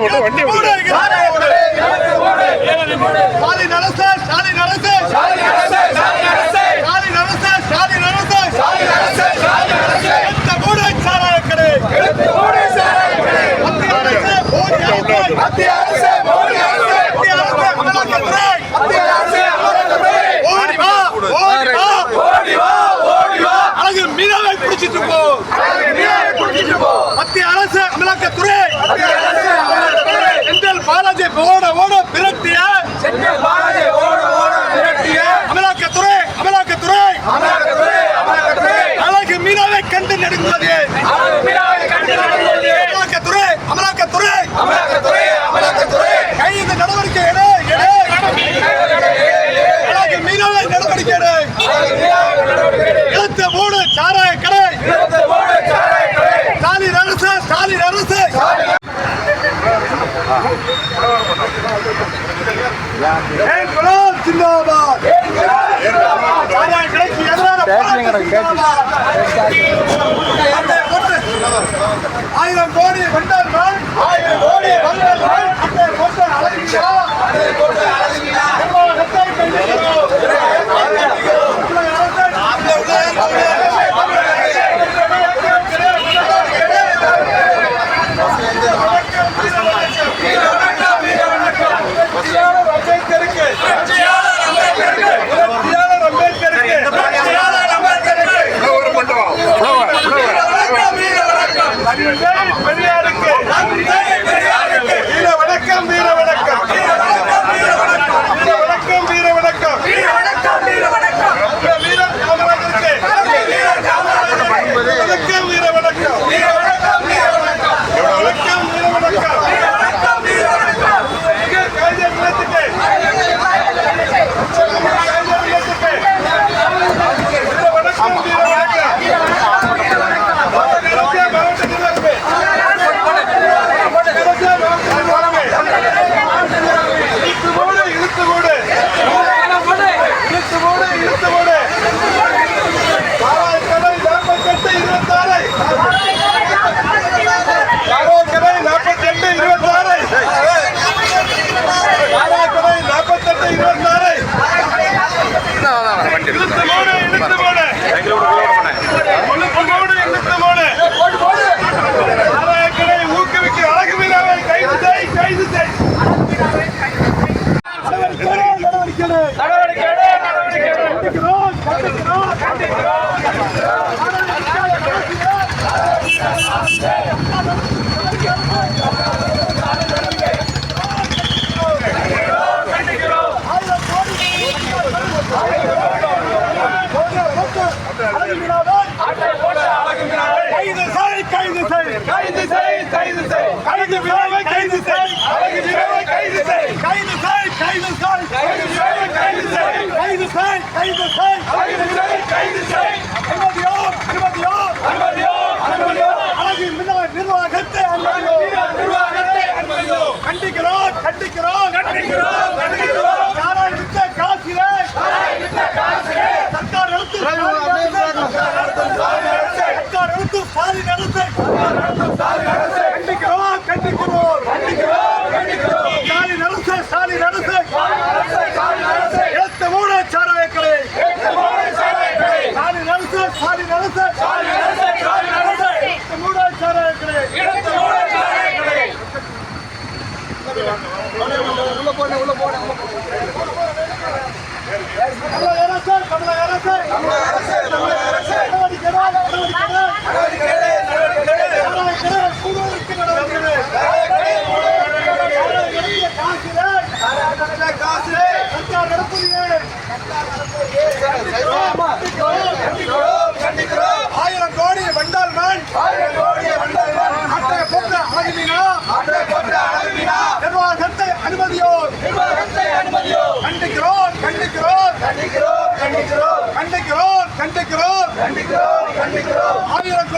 ஓட்டு வண்டி மத்திய அரசு மோடி அரசு. மத்திய அரசு அமலாக்கத்துறை மத்திய அரசு அமலாக்கத்துறை ஓடி வா ஓடி வா. ஓட ஓட விரட்டிய ஆயிரம் கோடி வந்தால் ஆயிரம் நடவடிக்கை நடவடிக்கை நடவடிக்கை கண்டிக்கிறோம் கண்டிக்கிறோம் கண்டிக்கிறோம் கைது செய். கைது செய் கைது செய். கைது செய் கைது செய். நடத்து கண்டிக்கிறோம். கண்டிக்கிறோம் கண்டிக்கிறோம். ஆயிரம்